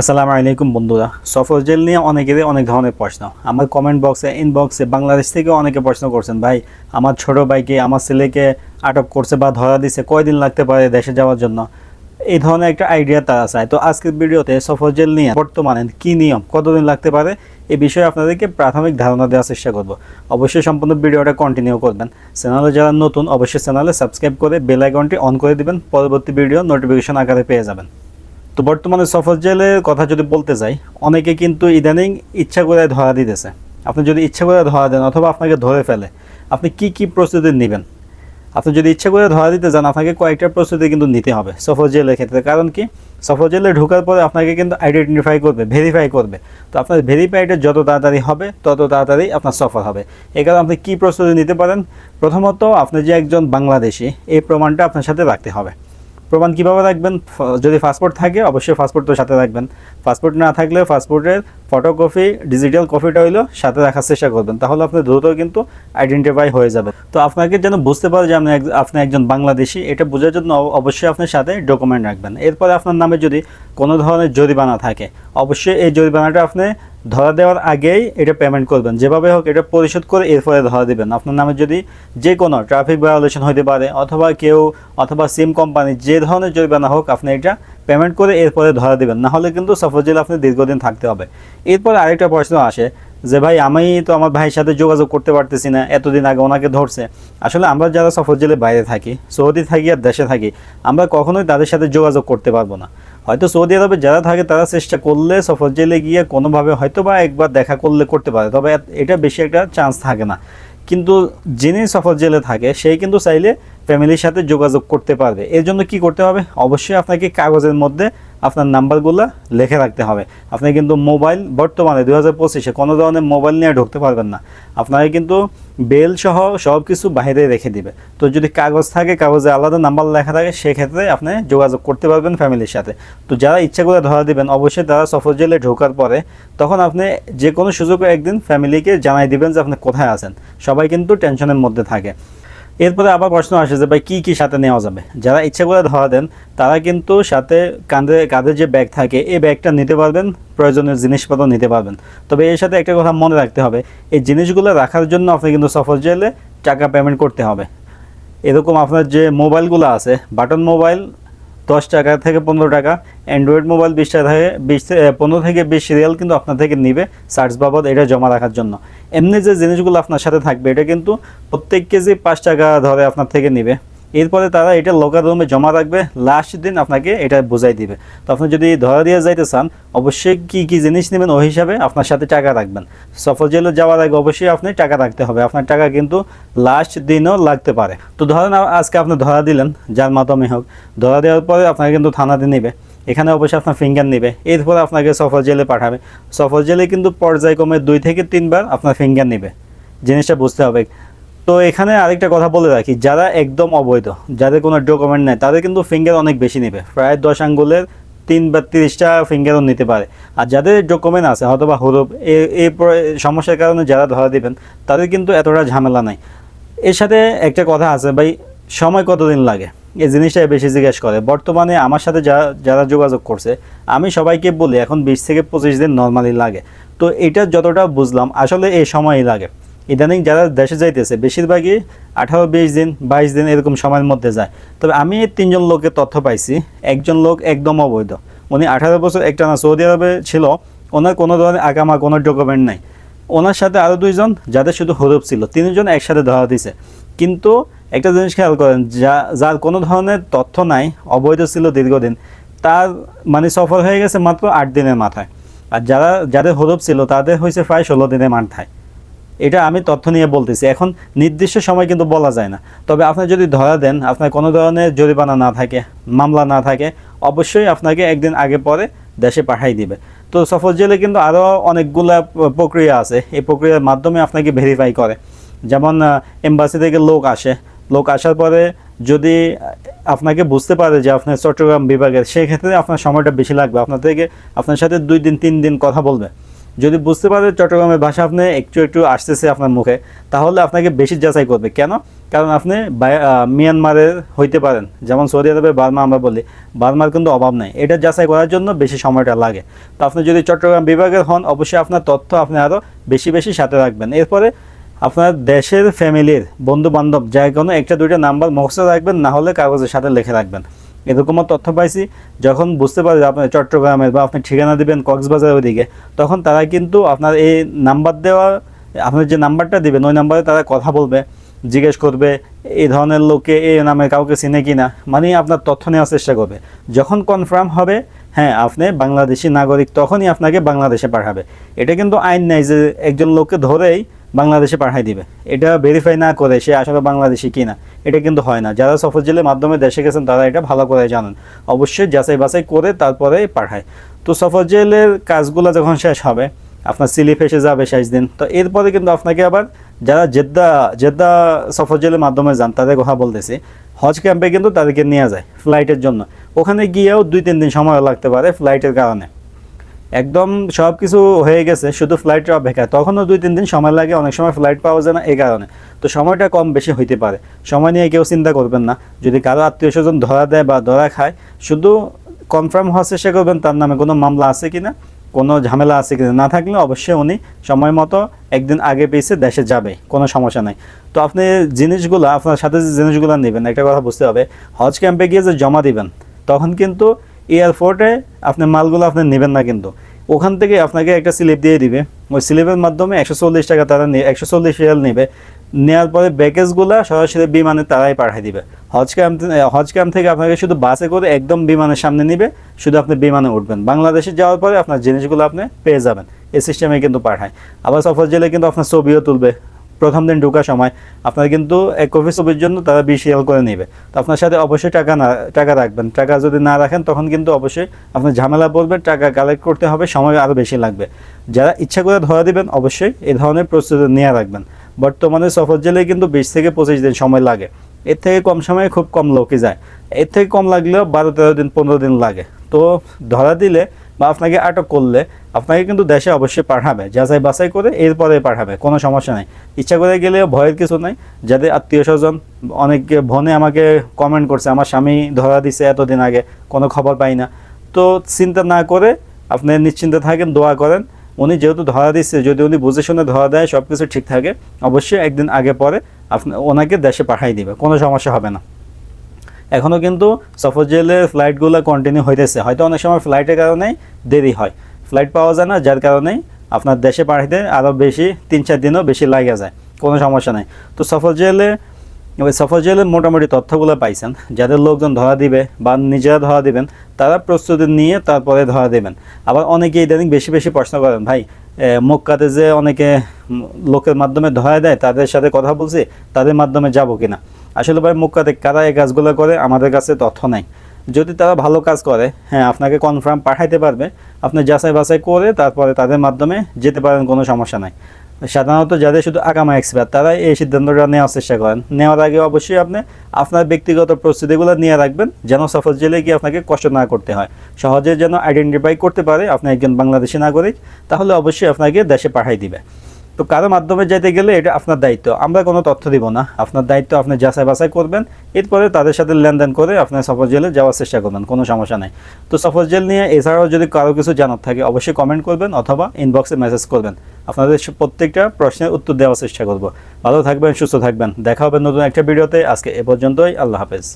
আসসালামু আলাইকুম বন্ধুরা। সফর জেল নিয়ে অনেকেরই অনেক ধরনের প্রশ্ন। আমার কমেন্ট বক্সে ইনবক্সে বাংলাদেশ থেকে অনেকে প্রশ্ন করছেন, ভাই, আমার ছোট ভাইকে, আমার ছেলেকে আটক করছে বা ধরা দিছে, কয়দিন লাগতে পারে দেশে যাওয়ার জন্য? এই ধরনের একটা আইডিয়া তারা চায়। তো আজকের ভিডিওতে সফর জেল নিয়ে বর্তমানে কী নিয়ম, কতদিন লাগতে পারে এই বিষয়ে আপনাদেরকে প্রাথমিক ধারণা দেওয়ার চেষ্টা করব। অবশ্যই সম্পূর্ণ ভিডিওটা কন্টিনিউ করবেন। চ্যানেলে যারা নতুন, অবশ্যই চ্যানেলে সাবস্ক্রাইব করে বেল আইকনটি অন করে দিবেন। পরবর্তী ভিডিও নোটিফিকেশন আকারে পেয়ে যাবেন। তো বর্তমানে সফর জেলের কথা যদি বলতে যাই, অনেকে কিন্তু ইদানিং ইচ্ছা করে ধরা দিতেছে। আপনি যদি ইচ্ছা করে ধরা দেন অথবা আপনাকে ধরে ফেলে, আপনি কি কি প্রস্তুতি নেবেন? আপনি যদি ইচ্ছা করে ধরা দিতে যান, আপনাকে কয়েকটা প্রস্তুতি কিন্তু নিতে হবে সফর জেলের ক্ষেত্রে। কারণ কি? সফর জেলে ঢোকার পরে আপনাকে কিন্তু আইডেন্টিফাই করবে ভেরিফাই করবে। তো আপনার ভেরিফাইটা যত তাড়াতাড়ি হবে, তত তাড়াতাড়ি আপনার সফর হবে। এই কারণে আপনি কী প্রস্তুতি নিতে পারেন? প্রথমত, আপনি যে একজন বাংলাদেশি, এই প্রমাণটা আপনার সাথে রাখতে হবে। প্রমাণ কীভাবে রাখবেন? যদি পাসপোর্ট থাকে, অবশ্যই পাসপোর্ট তো সাথে রাখবেন। পাসপোর্ট না থাকলে পাসপোর্টের ফটোকপি, ডিজিটাল কপিটা হইল সাথে রাখার চেষ্টা করবেন। তাহলে আপনি দ্রুত কিন্তু আইডেন্টিফাই হয়ে যাবে তো আপনাকে যেন বুঝতে পারে যে আপনি আপনি একজন বাংলাদেশি, এটা বোঝার জন্য অবশ্যই আপনার সাথে ডকুমেন্ট রাখবেন। এরপরে আপনার নামে যদি কোনো ধরনের জরিমানা থাকে, অবশ্যই এই জরিমানাটা আপনি ধরা দেওয়ার আগেই এটা পেমেন্ট করবেন। যেভাবে হোক এটা পরিশোধ করে এরপরে ধরা দিবেন। আপনার নামে যদি যে কোনো ট্রাফিক ভায়োলেশন হতে পারে অথবা কেউ অথবা সিম কোম্পানি যে ধরনের জরিমানা হোক, আপনি এটা পেমেন্ট করে এরপরে ধরা দিবেন। না হলে কিন্তু সফর জেলে আপনি দীর্ঘদিন থাকতে হবে। এরপরে আরেকটা প্রশ্ন আসে যে, ভাই, আমি তো আমার ভাইয়ের সাথে যোগাযোগ করতে পারতেছি না, এতদিন আগে ওনাকে ধরছে। আসলে আমরা যারা সফর জেলে বাইরে থাকি, সৌদি থাকি আর দেশে থাকি, আমরা কখনোই তাদের সাথে যোগাযোগ করতে পারব না। হয়তো সৌদি আরবে যারা থাকে তারা চেষ্টা করলে সফর জেলে গিয়ে কোনোভাবে হয়তো বা একবার দেখা করলে করতে পারে, তবে এটা বেশি একটা চান্স থাকে না। কিন্তু যিনি সফর জেলে থাকে সেই কিন্তু চাইলে ফ্যামিলির সাথে যোগাযোগ করতে পারবে। এর জন্য কি করতে হবে? অবশ্যই আপনাকে কাগজের মধ্যে আপনার নাম্বারগুলো লিখে রাখতে হবে। আপনি কিন্তু মোবাইল বর্তমানে দু হাজার পঁচিশে কোনো ধরনের মোবাইল নিয়ে ঢুকতে পারবেন না। আপনাকে কিন্তু বেল সহ সব কিছু বাইরে রেখে দিবে। তো যদি কাগজ থাকে, কাগজে আলাদা নাম্বার লেখা থাকে, সেক্ষেত্রে আপনি যোগাযোগ করতে পারবেন ফ্যামিলির সাথে। তো যারা ইচ্ছা করে ধরা দিবেন, অবশ্যই তারা সফর জেলে ঢোকার পরে তখন আপনি যে কোনো সুযোগে একদিন ফ্যামিলিকে জানাই দিবেন যে আপনি কোথায় আছেন। সবাই কিন্তু টেনশনের মধ্যে থাকে। এরপরে আবার প্রশ্ন আসে যে ভাই, কী কী সাথে নেওয়া যাবে? যারা ইচ্ছা করে ধরা দেন, তারা কিন্তু সাথে কাঁধে কাঁধে যে ব্যাগ থাকে, এই ব্যাগটা নিতে পারবেন, প্রয়োজনীয় জিনিসপত্র নিতে পারবেন। তবে এর সাথে একটা কথা মনে রাখতে হবে, এই জিনিসগুলো রাখার জন্য আপনি কিন্তু সফর জেলে টাকা পেমেন্ট করতে হবে। এরকম আপনার যে মোবাইলগুলো আছে বাটন মোবাইল দশ টাকা থেকে পনেরো টাকা। অ্যান্ড্রয়েড মোবাইল বিশ টাকা থেকে বিশ পনেরো থেকে বিশ রিয়াল কিন্তু আপনার থেকে নিবে চার্জ বাবদ এটা জমা রাখার জন্য। এমনি যে জিনিসগুলো আপনার সাথে থাকবে, এটা কিন্তু প্রত্যেক কেজি পাঁচ টাকা ধরে আপনার থেকে নিবে। এরপরে তারা এটা লোকাল রুমে জমা রাখবে লাস্ট দিন আপনাকে এটা বোঝাই দিবে। তো আপনি যদি ধরা দিয়ে যাইতে চান, অবশ্যই কি কি জিনিস নেবেন ওই হিসাবে আপনার সাথে টাকা রাখবেন। সফর জেলে যাওয়ার আগে অবশ্যই আপনি টাকা রাখতে হবে। আপনার টাকা কিন্তু লাস্ট দিনও লাগতে পারে। তো ধরেন আজকে আপনি ধরা দিলেন, যার মাধ্যমে হোক, ধরা দেওয়ার পরে আপনাকে কিন্তু থানাতে নেবে। এখানে অবশ্যই আপনার ফিঙ্গার নেবে। এরপরে আপনাকে সফর জেলে পাঠাবে। সফর জেলে কিন্তু পর্যায়ক্রমে দুই থেকে তিনবার আপনার ফিঙ্গার নেবে। জিনিসটা বুঝতে হবে। তো এখানে আরেকটা কথা বলে রাখি, যারা একদম অবৈধ, যাদের কোনো ডকুমেন্ট নেই, তাদের কিন্তু ফিঙ্গার অনেক বেশি নেবে। প্রায় দশ আঙ্গুলের তিন বা তিরিশটা ফিঙ্গারও নিতে পারে। আর যাদের ডকুমেন্ট আছে হয়তো বা হরুপ এই সমস্যার কারণে যারা ধরা দিবেন, তাদের কিন্তু এতটা ঝামেলা নাই। এর সাথে একটা কথা আছে, ভাই, সময় কতদিন লাগে? এই জিনিসটাই বেশি জিজ্ঞেস করে। বর্তমানে আমার সাথে যারা যারা যোগাযোগ করছে, আমি সবাইকে বলি, এখন বিশ থেকে পঁচিশ দিন নর্মালি লাগে। তো এটা যতটা বুঝলাম, আসলে এই সময়ই লাগে। ইদানিং যারা দেশে যাইতেছে, বেশিরভাগই আঠারো, বিশ দিন, বাইশ দিন এরকম সময়ের মধ্যে যায়। তবে আমি তিনজন লোকের তথ্য পাইছি, একজন লোক একদম অবৈধ। উনি আঠারো বছর একটা না সৌদি আরবে ছিল, ওনার কোনো ধরনের আগামা কোনো ডকুমেন্ট নাই। ওনার সাথে আরও দুইজন, যাদের শুধু হরুপ ছিল, তিনজন একসাথে ধরা দিছে। কিন্তু একটা জিনিস খেয়াল করেন, যা, যার কোনো ধরনের তথ্য নাই, অবৈধ ছিল দীর্ঘদিন, তার মানে সফল হয়ে গেছে মাত্র আট দিনের মাথায়। আর যারা, যাদের হরুপ ছিল, তাদের হয়েছে প্রায় ষোলো দিনের মাথায়। এটা আমি তথ্য নিয়ে বলতেছি। এখন নির্দিষ্ট সময় কিন্তু বলা যায় না। তবে আপনি যদি ধরা দেন, আপনার কোনো ধরনের জরিমানা না থাকে, মামলা না থাকে, অবশ্যই আপনাকে একদিন আগে পরে দেশে পাঠাই দিবে। তো সফর জেলে কিন্তু আরও অনেকগুলা প্রক্রিয়া আছে। এই প্রক্রিয়ার মাধ্যমে আপনাকে ভেরিফাই করে। যেমন এম্বাসি থেকে লোক আসে। লোক আসার পরে যদি আপনাকে বুঝতে পারে যে আপনার চট্টগ্রাম বিভাগের, সেক্ষেত্রে আপনার সময়টা বেশি লাগবে। আপনার থেকে আপনার সাথে দুই দিন, তিন দিন কথা বলবে। যদি বুঝতে পারে চট্টগ্রামের ভাষা আপনি একটু একটু আসতেছে আপনার মুখে, তাহলে আপনাকে বেশি যাচাই করবে। কেন? কারণ আপনি মিয়ানমারের হইতে পারেন। যেমন সৌদি আরবে, বার্মা আমরা বলি, বার্মার কিন্তু অভাব নেই। এটা যাচাই করার জন্য বেশি সময়টা লাগে। তো আপনি যদি চট্টগ্রাম বিভাগের হন, অবশ্যই আপনার তথ্য আপনি আরও বেশি বেশি সাথে রাখবেন। এরপরে আপনার দেশের ফ্যামিলির বন্ধু বান্ধব যে কোনো একটা, দুইটা নাম্বার মুখস্থ রাখবেন, না হলে কাগজের সাথে লিখে রাখবেন। এরকমও তথ্য পাইছি। যখন বুঝতে পারে যে আপনার চট্টগ্রামের বা আপনি ঠিকানা দিবেন কক্সবাজারের ওদিকে, তখন তারা কিন্তু আপনার এই নাম্বার দেওয়া আপনার যে নাম্বারটা দিবেন, ওই নাম্বারে তারা কথা বলবে, জিজ্ঞেস করবে এই ধরনের লোকে এই নামে কাউকে চিনে কি না মানে আপনার তথ্য নেওয়ার চেষ্টা করবে। যখন কনফার্ম হবে হ্যাঁ আপনি বাংলাদেশি নাগরিক, তখনই আপনাকে বাংলাদেশে পাঠাবে। এটা কিন্তু আইন নাই যে একজন লোককে ধরেই বাংলাদেশে পাঠাই দিবে। এটা ভেরিফাই না করে সে আসলে বাংলাদেশি কিনা, এটা কিন্তু হয় না। যারা সফর জেলের মাধ্যমে দেশে গেছেন, তারা এটা ভালো করে জানেন। অবশ্যই যাচাই বাছাই করে তারপরে পাঠায়। তো সফর জেলের কাজগুলো যখন শেষ হবে, আপনার স্লিপ এসে যাবে শেষ দিন। তো এরপরে কিন্তু আপনাকে আবার যারা জেদ্দা জেদ্দা সফর জেলের মাধ্যমে যান, তাদের কথা বলতেছি, হজ ক্যাম্পে কিন্তু তাদেরকে নিয়ে যায় ফ্লাইটের জন্য। ওখানে গিয়েও দুই, তিন দিন সময় লাগতে পারে ফ্লাইটের কারণে। একদম সব কিছু হয়ে গেছে, শুধু ফ্লাইটের অপেক্ষা তখনও দুই, তিন দিন সময় লাগে, অনেক সময় ফ্লাইট পাওয়া যায় না এই কারণে। তো সময়টা কম বেশি হইতে পারে। সময় নিয়ে কেউ চিন্তা করবেন না। যদি কারও আত্মীয় স্বজন ধরা দেয় বা ধরা খায়, শুধু কনফার্ম হওয়ার চেষ্টা করবেন তার নামে কোনো মামলা আছে কি না কোনো ঝামেলা আছে কিনা। না থাকলে অবশ্যই উনি সময় মতো একদিন আগে পেয়েছে, দেশে যাবে, কোনো সমস্যা নাই। তো আপনি জিনিসগুলো, আপনার সাথে যে জিনিসগুলো নেবেন, একটা কথা বুঝতে হবে, হজ ক্যাম্পে গিয়ে যে জমা দিবেন, তখন কিন্তু এয়ারপোর্টে আপনি মালগুলো আপনি নেবেন না কিন্তু। ওখান থেকে আপনাকে একটা স্লিপ দিয়ে দিবে। ওই স্লিপের মাধ্যমে একশো চল্লিশ টাকা তারা একশো চল্লিশ রিয়াল নেবে। নেওয়ার পরে ব্যাগেজগুলো সরাসরি বিমানে তারাই পাঠিয়ে দিবে। হজ ক্যাম্প হজ ক্যাম্প থেকে আপনাকে শুধু বাসে করে একদম বিমানের সামনে নিবে, শুধু আপনি বিমানে উঠবেন। বাংলাদেশে যাওয়ার পরে আপনার জিনিসগুলো আপনি পেয়ে যাবেন। এই সিস্টেমে কিন্তু পাঠায়। আবার সফর জেলে কিন্তু আপনার ছবিও তুলবে। প্রথম দিন ঢোকার সময় আপনার কিন্তু এক কপি ছবির জন্য তারা বিশ রিয়াল করে নেবে। তো আপনার সাথে অবশ্যই টাকা না, টাকা রাখবেন। টাকা যদি না রাখেন, তখন কিন্তু অবশ্যই আপনার ঝামেলা পড়বেন টাকা কালেক্ট করতে হবে, সময় আরও বেশি লাগবে। যারা ইচ্ছা করে ধরা দিবেন, অবশ্যই এই ধরনের প্রস্তুতি নিয়ে রাখবেন। বর্তমানে সফর জেলে কিন্তু বিশ থেকে পঁচিশ দিন সময় লাগে। এর থেকে কম সময়ে খুব কম লোকই যায়। এর থেকে কম লাগলেও বারো তেরো দিন, পনেরো দিন লাগে। তো ধরা দিলে বা আপনাকে আটক করলে আপনাকে কিন্তু দেশে অবশ্যই পাঠাবে, যাচাই বাছাই করে এরপরে পাঠাবে, কোনো সমস্যা নেই। ইচ্ছা করে গেলেও ভয়ের কিছু নাই। যাদের আত্মীয় স্বজন, অনেক ভনে আমাকে কমেন্ট করছে, আমার স্বামী ধরা দিছে এতদিন আগে, কোনো খবর পাই না। তো চিন্তা না করে আপনি নিশ্চিন্তে থাকেন, দোয়া করেন। উনি যেহেতু ধরা দিচ্ছে যদি উনি বুঝে শুনে ধরা দেয় সব কিছু ঠিক থাকে, অবশ্যই একদিন আগে পরে আপনি, ওনাকে দেশে পাঠাই দিবে, কোনো সমস্যা হবে না। এখনও কিন্তু সফর জেলের ফ্লাইটগুলো কন্টিনিউ হইতেছে। হয়তো অনেক সময় ফ্লাইটের কারণেই দেরি হয়। ফ্লাইট পাওয়া যায় না, যার কারণেই আপনার দেশে পাঠাইতে আরও বেশি তিন চার দিনও বেশি লাগে যায়। কোনো সমস্যা নাই। তো সফর জেলে ওই সফর মোটামুটি তথ্যগুলো পাইছেন। যাদের লোকজন ধরা দিবে বা নিজেরা ধরা দিবেন, তারা প্রস্তুতি নিয়ে তারপরে ধরা দেবেন। আবার অনেকে ইদানিং বেশি বেশি প্রশ্ন করেন, ভাই মক্কাতে যে অনেকে লোকের মাধ্যমে ধরা দেয়, তাদের সাথে কথা বলছি, তাদের মাধ্যমে যাব কিনা? আসলে ভাই, মক্কাতে কারা এই কাজগুলো করে? আমাদের কাছে তথ্য নাই। যদি তারা ভালো কাজ করে হ্যাঁ আপনাকে কনফার্ম পাঠাইতে পারবে। আপনি যাচাই বাছাই করে তারপরে তাদের মাধ্যমে যেতে পারেন, কোনো সমস্যা নাই। সাধারণত যাদের শুধু আগামা এক্সপার্ট তারা এই সিদ্ধান্তটা নেওয়ার চেষ্টা করেন। নেওয়ার আগে অবশ্যই আপনি আপনার ব্যক্তিগত প্রস্তুতিগুলো নিয়ে রাখবেন, যেন সফর জেলে গিয়ে আপনাকে কষ্ট না করতে হয়। সহজে যেন আইডেন্টিফাই করতে পারে আপনি একজন বাংলাদেশি নাগরিক, তাহলে অবশ্যই আপনাকে দেশে পাঠাই দিবে। তো কারও মাধ্যমে যেতে গেলে এটা আপনার দায়িত্ব। আমরা কোনো তথ্য দিব না। আপনার দায়িত্ব আপনি যাচাই বাছাই করবেন। এরপরে তাদের সাথে লেনদেন করে আপনার সফর জেলে যাওয়ার চেষ্টা করবেন। কোনো সমস্যা নাই। তো সফর জেল নিয়ে এছাড়াও যদি কারও কিছু জানার থাকে অবশ্যই কমেন্ট করবেন অথবা ইনবক্সে মেসেজ করবেন। আপনাদের প্রত্যেকটা প্রশ্নের উত্তর দেওয়ার চেষ্টা করব। ভালো থাকবেন, সুস্থ থাকবেন। দেখা হবে নতুন একটা ভিডিওতে। আজকে এ পর্যন্তই। আল্লাহ হাফেজ।